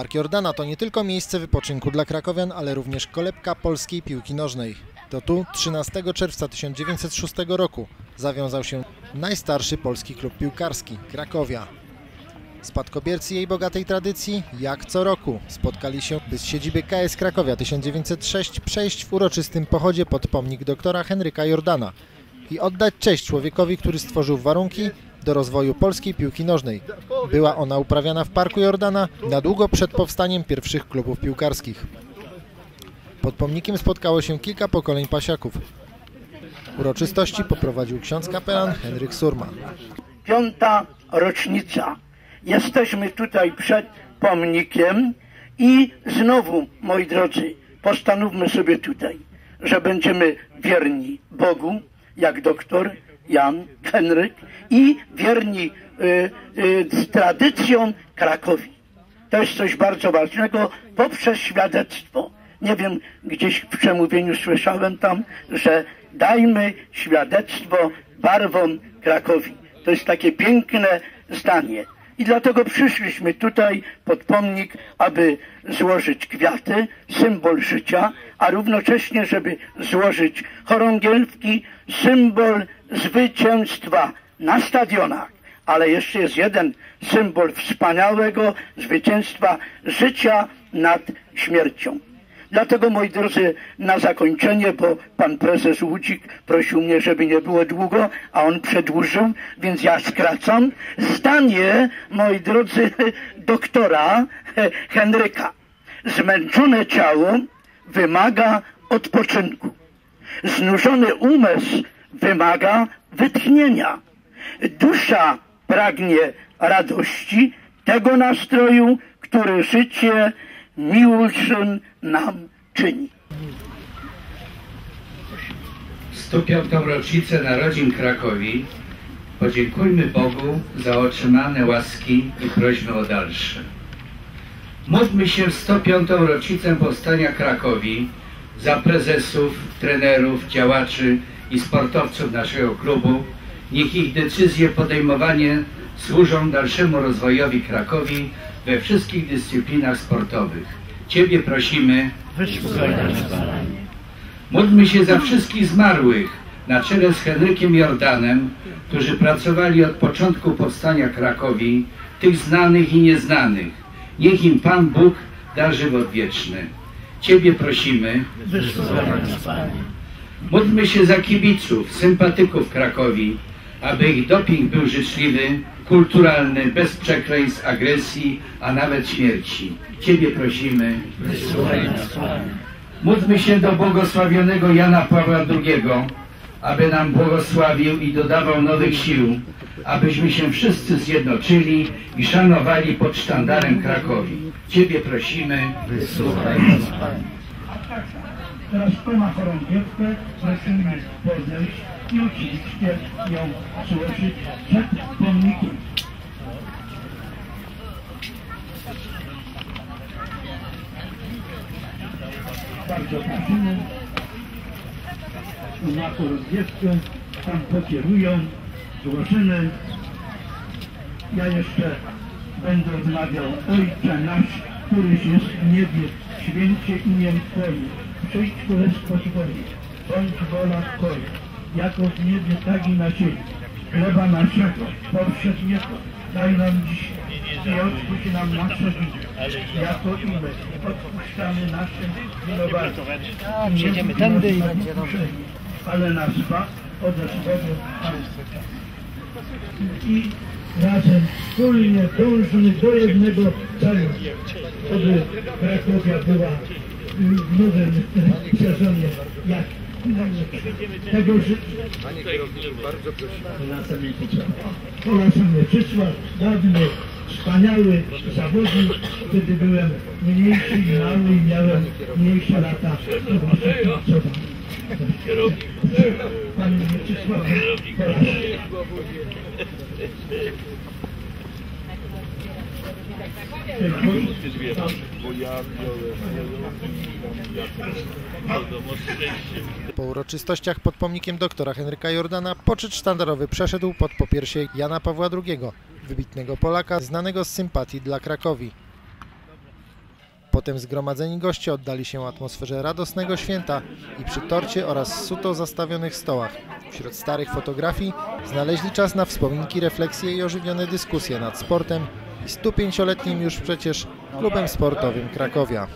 Park Jordana to nie tylko miejsce wypoczynku dla krakowian, ale również kolebka polskiej piłki nożnej. To tu 13 czerwca 1906 roku zawiązał się najstarszy polski klub piłkarski Krakowia. Spadkobiercy jej bogatej tradycji, jak co roku, spotkali się, by z siedziby KS Krakowia 1906 przejść w uroczystym pochodzie pod pomnik doktora Henryka Jordana i oddać cześć człowiekowi, który stworzył warunki do rozwoju polskiej piłki nożnej. Była ona uprawiana w Parku Jordana na długo przed powstaniem pierwszych klubów piłkarskich. Pod pomnikiem spotkało się kilka pokoleń pasiaków. Uroczystości poprowadził ksiądz kapelan Henryk Surma. piąta rocznica. Jesteśmy tutaj przed pomnikiem i znowu, moi drodzy, postanówmy sobie tutaj, że będziemy wierni Bogu, jak doktor Jan Henryk i wierni y, y, z tradycją Krakowi. To jest coś bardzo ważnego poprzez świadectwo. Nie wiem, gdzieś w przemówieniu słyszałem tam, że dajmy świadectwo barwom Krakowi. To jest takie piękne zdanie. I dlatego przyszliśmy tutaj pod pomnik, aby złożyć kwiaty, symbol życia, a równocześnie, żeby złożyć chorągielki, symbol zwycięstwa na stadionach. Ale jeszcze jest jeden symbol wspaniałego zwycięstwa życia nad śmiercią. Dlatego, moi drodzy, na zakończenie, bo pan prezes Łudzik prosił mnie, żeby nie było długo, a on przedłużył, więc ja skracam. Zdanie, moi drodzy, doktora Henryka. Zmęczone ciało wymaga odpoczynku. Znużony umysł wymaga wytchnienia. Dusza pragnie radości, tego nastroju, który życie miłszym nam czyni. 105. rocznicę narodzin Krakowi podziękujmy Bogu za otrzymane łaski i prośmy o dalsze. Módlmy się w 105. rocznicę powstania Krakowi za prezesów, trenerów, działaczy i sportowców naszego klubu. Niech ich decyzje podejmowanie służą dalszemu rozwojowi Krakowi we wszystkich dyscyplinach sportowych. Ciebie prosimy, Módlmy się za wszystkich zmarłych, na czele z Henrykiem Jordanem, którzy pracowali od początku powstania Krakowi, tych znanych i nieznanych. Niech im Pan Bóg da żywot wieczny. Ciebie prosimy. Módlmy się za kibiców, sympatyków Krakowi, aby ich doping był życzliwy, kulturalny, bez przekleństw, agresji, a nawet śmierci. Ciebie prosimy. Módlmy się do błogosławionego Jana Pawła II, aby nam błogosławił i dodawał nowych sił, abyśmy się wszyscy zjednoczyli i szanowali pod sztandarem Krakowi. Ciebie prosimy. Teraz pana chorągiewkę prosimy podejść i oczywiście ją złożyć przed pomnikiem. Bardzo prosimy. Na chorągiewkę tam pokierują, złożymy. Ja jeszcze będę odmawiał Ojcze nasz, któryś jest w niebie, święcie imię Twoje, przyjdź królestwo Twoje, bądź wola Twoja, jako w niebie, tak i na ziemi. Chleba naszego, powszedniego, daj nam dzisiaj i odpuść nam nasze winy, jako i my odpuszczamy naszym winowajcom. Przejdziemy tędy i będzie dobrze. Ale nas zbaw ode złego i razem wspólnie dążymy do jednego celu, aby Krakowia była nowym sezonie jak tego życzę. Panie kierowniku, bardzo prosimy. Polecam Mieczysław, dawny, wspaniały zawodnik, kiedy byłem mniejszy i mały i miałem mniejsze lata. Panie Mieczysławie, polecam. Po uroczystościach pod pomnikiem doktora Henryka Jordana poczet sztandarowy przeszedł pod popiersie Jana Pawła II, wybitnego Polaka znanego z sympatii dla Krakowi. Potem zgromadzeni goście oddali się atmosferze radosnego święta i przy torcie oraz suto zastawionych stołach. Wśród starych fotografii znaleźli czas na wspominki, refleksje i ożywione dyskusje nad sportem 105-letnim już przecież klubem sportowym Krakowia.